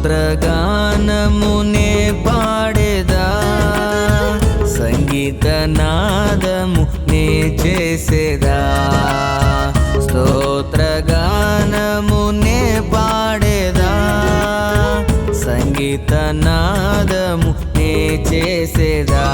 స్తోత్రగానమునే పాడేదా? సంగీత నాదము నే చేసేదా? స్తోత్రగానమునే పాడేదా? సంగీత నాదము నే చేసేదా?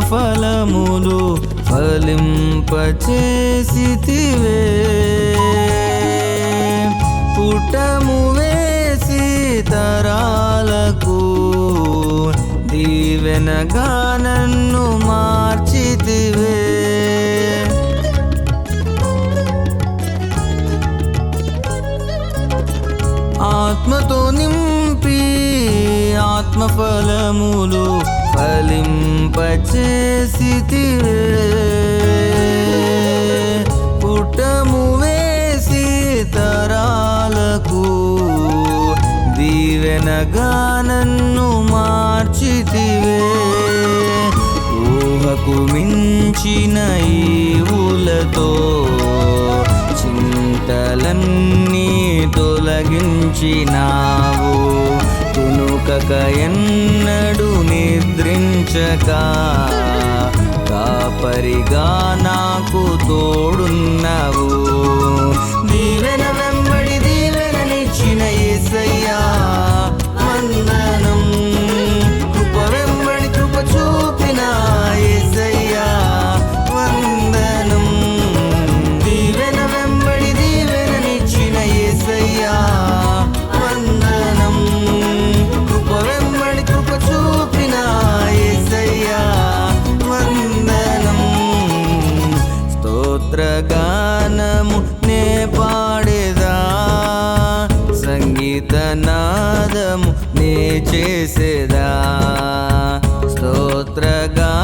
ఫలములు ఫలింపచేసితివే. పుటము వేసి తరాలకు దీవెనగా నన్ను మార్చితివే. ఆత్మతో నింపి ఆత్మఫలములు ఫలింపచేసితివే పుటము వేసి తరాలకు దీవెనగా నన్ను మార్చితివే. ఊహకు మించిన ఈవులతో చింతలన్నీ తొలగించినావు. తునుకక ఎన్నడు నిద్రించక కాపరిగా నాకు తోడున్నవు. చేసేదా? స్తోత్రగా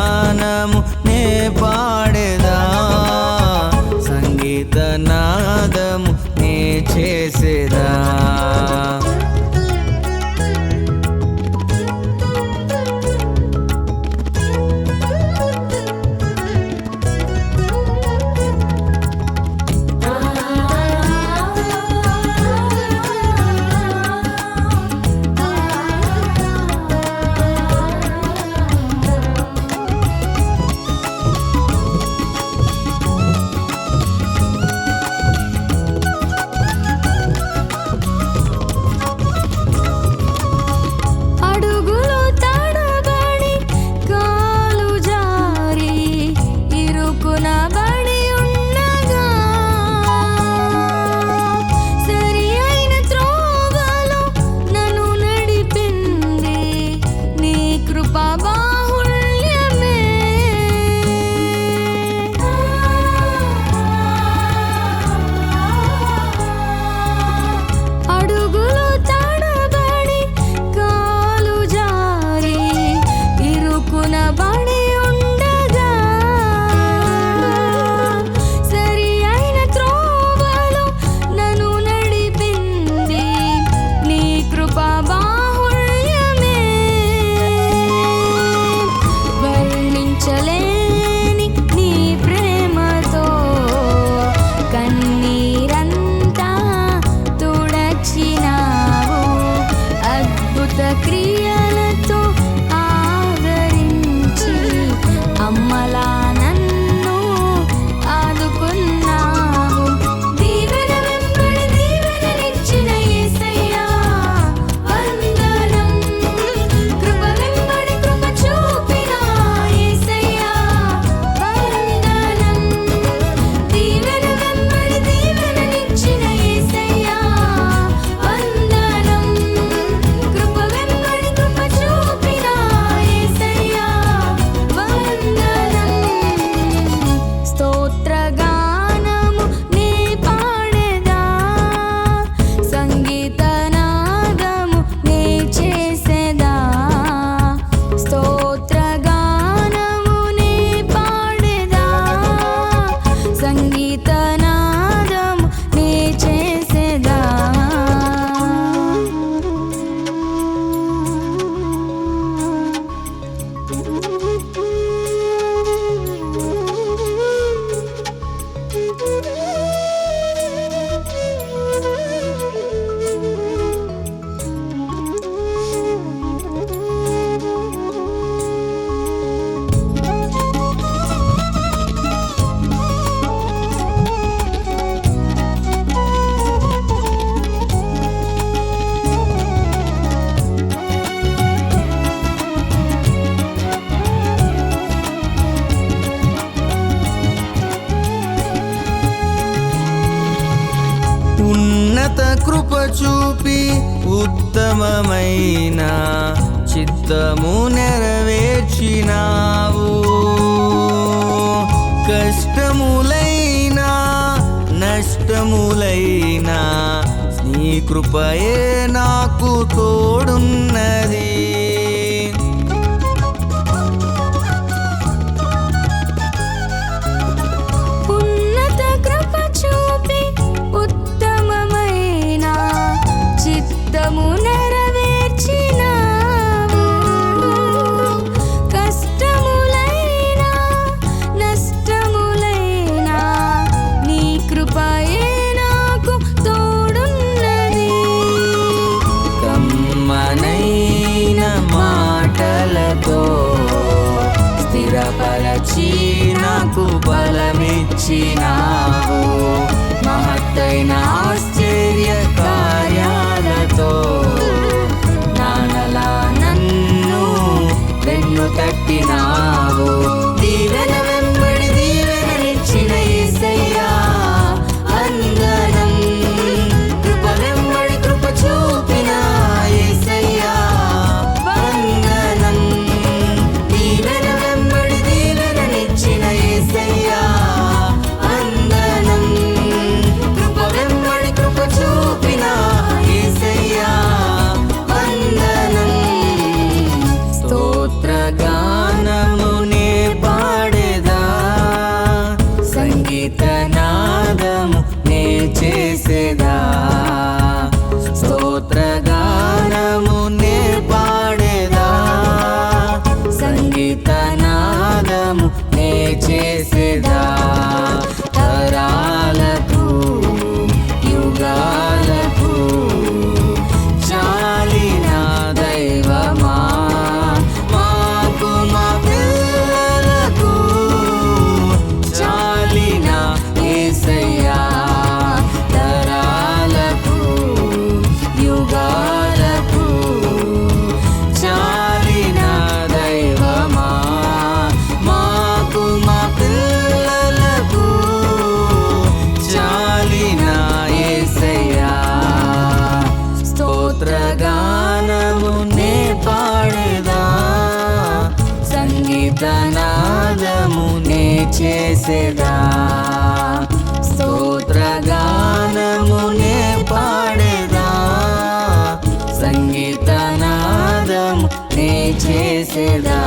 ఉత్తమమైన చిత్తము నెరవేర్చినావు. కష్టములైనా నష్టములైనా నీ కృపయే నాకు తోడున్నది. కాచి నాకు బలమిచ్చినావు. మహత్తైన ఆశ్చర్య కార్యాలతో నానలా నన్ను వెన్ను తట్టినావు. చేసేదా? స్తోత్రగానమునే పాడేదా? సంగీతనాదం నే చేసేదా?